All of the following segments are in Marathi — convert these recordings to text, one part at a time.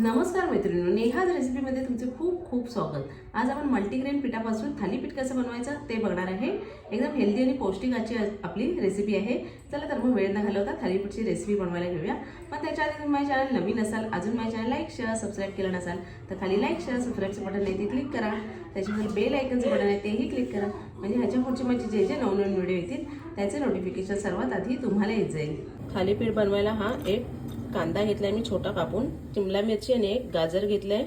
नमस्कार मैत्रिणी नेहाज रेसिपीमध्ये तुमचे खूप खूप स्वागत. आज आपण मल्टीग्रेन पिठापासून थालीपीठ कसं बनवायचं ते बघणार आहे. एकदम हेल्दी आणि पौष्टिक अशी आपली रेसिपी आहे. चला तर मग वेळ न घालवता थालीपीठची रेसिपी बनवायला घेऊया. पण त्याच्या आधी तुम्ही माझ्या चॅनल नवीन असाल अजून माझ्या चॅनल लाईक शेअर सबस्क्राईब केलं नसाल तर खाली लाईक शेअर सबस्क्राईबचं बटन आहे ते क्लिक करा. त्याच्यामध्ये बेल आयकनचं बटन आहे तेही क्लिक करा. म्हणजे ह्याच्या पुढचे माझे जे जे नवनवीन व्हिडिओ येतील त्याचे नोटिफिकेशन सर्वात आधी तुम्हाला येत जाईल. थालीपीठ बनवायला हा एक कांदा घेतलाय मी छोटा कापून शिमला मिरची आणि एक गाजर घेतलंय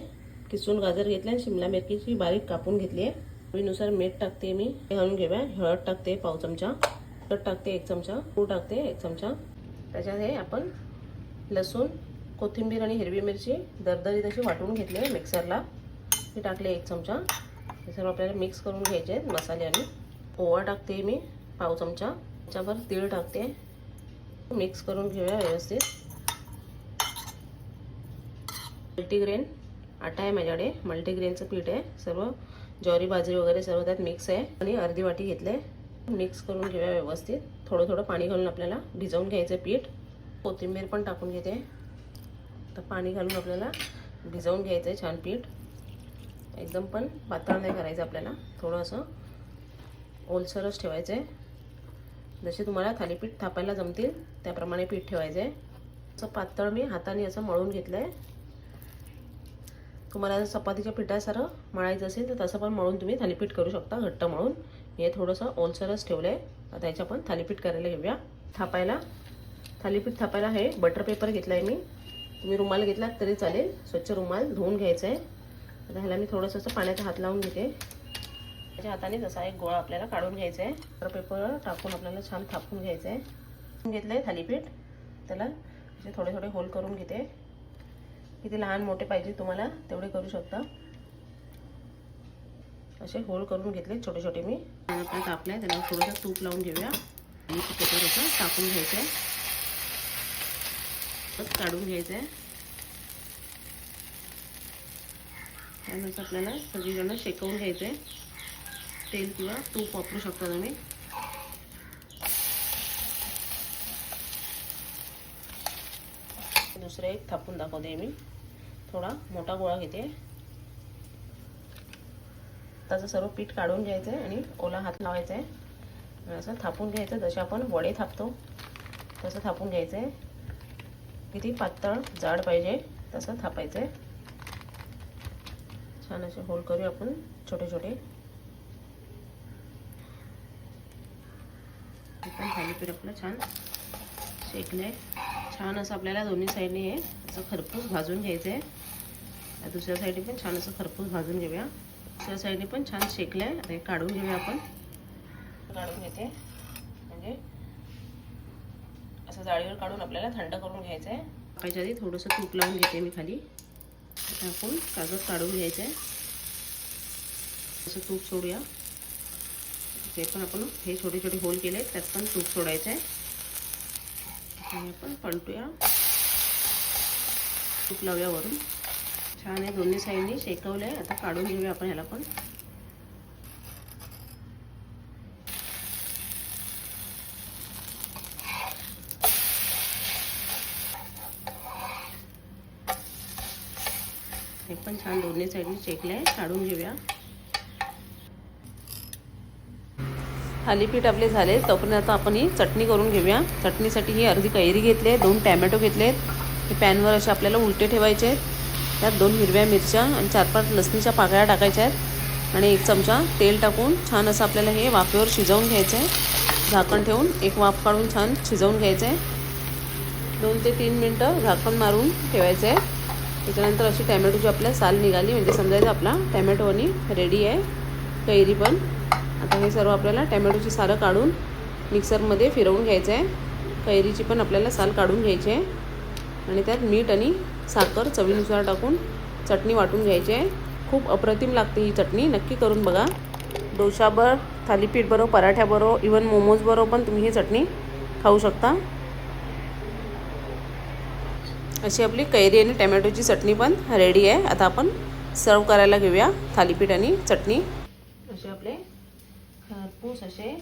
किसून गाजर घेतलाय आणि शिमला मिरचीची बारीक कापून घेतली आहे चवीनुसार मीठ टाकते मी घालून घेऊया. हळद टाकते पाव चमचा हळद टाकते एक चमचा गूळ टाकते एक चमचा. त्याच्यात हे आपण लसूण कोथिंबीर आणि हिरवी मिरची दरदरीत अशी वाटून घेतली आहे मिक्सरला. हे टाकले एक चमचा. हे सर्व आपल्याला मिक्स करून घ्यायचे आहेत मसाले आणि. ओवा टाकते मी पाव चमचा. त्याच्यावर तीळ टाकते मिक्स करून घेऊया व्यवस्थित. मल्टीग्रेन आटा आहे माझ्याकडे मल्टीग्रेनचं पीठ आहे सर्व ज्वारी बाजरी वगैरे सर्व त्यात मिक्स आहे. आणि अर्धी वाटी घेतले. मिक्स करून घेऊया व्यवस्थित. थोडं थोडं पाणी घालून आपल्याला भिजवून घ्यायचं पीठ. कोथिंबीर पण टाकून घेते. तर पाणी घालून आपल्याला भिजवून घ्यायचं आहे छान पीठ. एकदम पण पातळ नाही करायचं आपल्याला. थोडं असं ओलसरच ठेवायचं आहे. जसे तुम्हाला थालीपीठ थापायला जमतील त्याप्रमाणे पीठ ठेवायचं आहे. असं पातळ मी हाताने असं मळून घेतलं आहे तुम्हाला चपातीच्या पिठासारखं मळायचं असेल तर तसं पण मळून तुम्ही थालीपीठ करू शकता घट्ट मळून. हे थोडंसं ओलसरच ठेवलं आहे आता याच्या पण थालीपीठ करायला घेऊया. थापायला थालीपीठ थापायला हे बटर पेपर घेतला आहे मी. तुम्ही रुमाल घेतलात तरी चालेल. स्वच्छ रुमाल धुवून घ्यायचं आहे आता ह्याला मी थोडंसं असं पाण्याचा हात लावून घेते. त्याच्या हाताने जसा एक गोळा आपल्याला काढून घ्यायचा आहे बटर पेपर टाकून आपल्याला छान थापून घ्यायचं आहे घेतलं आहे थालीपीठ. त्याला असे थोडे थोडे होल करून घेते. किती लहान मोठे पाहिजे तुम्हाला तेवढे करू शकता. असे होल करून घेतले छोटे छोटे मी आपल्या तापल्या त्याला थोडंसं तूप लावून घेऊया. आणि पेपर असं टाकून घ्यायचं आहे काढून घ्यायचं आहे त्यानंतर आपल्याला सगळीकडनं शेकवून घ्यायचं आहे तेल किंवा तूप वापरू शकता तुम्ही. दुसरं एक थापून दाखवते मी. थोडा मोठा गोळा घेते. त्याचं सर्व पीठ काढून घ्यायचं आहे आणि ओला हात लावायचा आहे असं थापून घ्यायचं जसे आपण वडे थापतो तसं थापून घ्यायचं आहे किती पातळ जाड पाहिजे तसं थापायचं आहे छान असे होल करू आपण छोटे छोटे. पण थालीपीठ आपलं छान शेकलं आहे छान असं आपल्याला दोन्ही साईडने हे असं खरपूस भाजून घ्यायचं आहे दुसऱ्या साईडने पण छान असं खरपूस भाजून घेऊया. दुसऱ्या साईडने पण छान शेकलं आहे हे काढून घेऊया आपण. काढून घेते. म्हणजे असं जाळीवर काढून आपल्याला थंड करून घ्यायचं आहे पाहिजे आधी थोडंसं तूप लावून घेते मी खाली. टाकून आपण कागद काढून घ्यायचं आहे असं तूप सोडूया. ते पण आपण हे छोटे छोटे होल केले त्यात पण तूप सोडायचं आहे आणि आपण पलटूया. तूप लावूया वरून छान आहे दोन्ही साईडनी शेकवलं आहे आता काढून घेऊया आपण ह्याला पण. हे पण छान दोन्ही साईडनी शेकलं आहे काढून घेऊया. थालीपीठ आपले झाले तोपर्यंत आता आपण ही चटणी करून घेऊया. चटणीसाठी ही अर्धी कैरी घेतली आहे दोन टॅमॅटो घेतले आहेत. हे पॅनवर असे आपल्याला उलटे ठेवायचे आहेत. त्यात दोन हिरव्या मिरच्या आणि चार पाच लसणीच्या पाकळ्या टाकायच्या आहेत. आणि एक चमचा तेल टाकून छान असं आपल्याला हे वाफेवर शिजवून घ्यायचं आहे. झाकण ठेवून एक वाफ काढून छान शिजवून घ्यायचं आहे. दोन ते तीन मिनटं झाकण मारून ठेवायचं आहे. त्याच्यानंतर अशी टॅमॅटोची आपल्या साल निघाली. म्हणजे समजायचं आपला टॅमॅटो आणि रेडी आहे. कैरी पण. आता हे सर्व आपल्याला टॅमॅटोची सालं काढून मिक्सरमध्ये फिरवून घ्यायचं आहे. कैरीची पण आपल्याला साल काढून घ्यायची आहे. आणि त्यात मीठ आणि साखर चवीनुसार टाकून चटणी वाटून घ्यायची आहे. खूप अप्रतिम लागते ही चटणी. नक्की करून बघा. डोशाभर थालीपीठ बरोबर पराठ्याबरोबर इवन मोमोज बरोबर पण तुम्ही ही चटणी खाऊ शकता. अशी आपली कैरी आणि टॅमॅटोची चटणी पण रेडी आहे. आता आपण सर्व करायला घेऊया थालीपीठ आणि चटणी. असे आपले खरपूस असे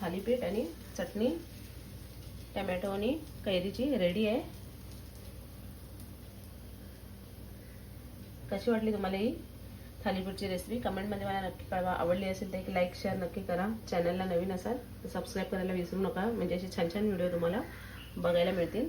थालीपीठ आणि चटणी टमॅटो आणि कैरीची रेडी आहे. कशी वाटली तुम्हाला ही थालीपीठची रेसिपी कमेंटमध्ये मला नक्की कळवा. आवडली असेल तर एक लाईक शेअर नक्की करा. चॅनलला नवीन असाल तर सबस्क्राईब करायला विसरू नका. म्हणजे असे छान छान व्हिडिओ तुम्हाला बघायला मिळतील.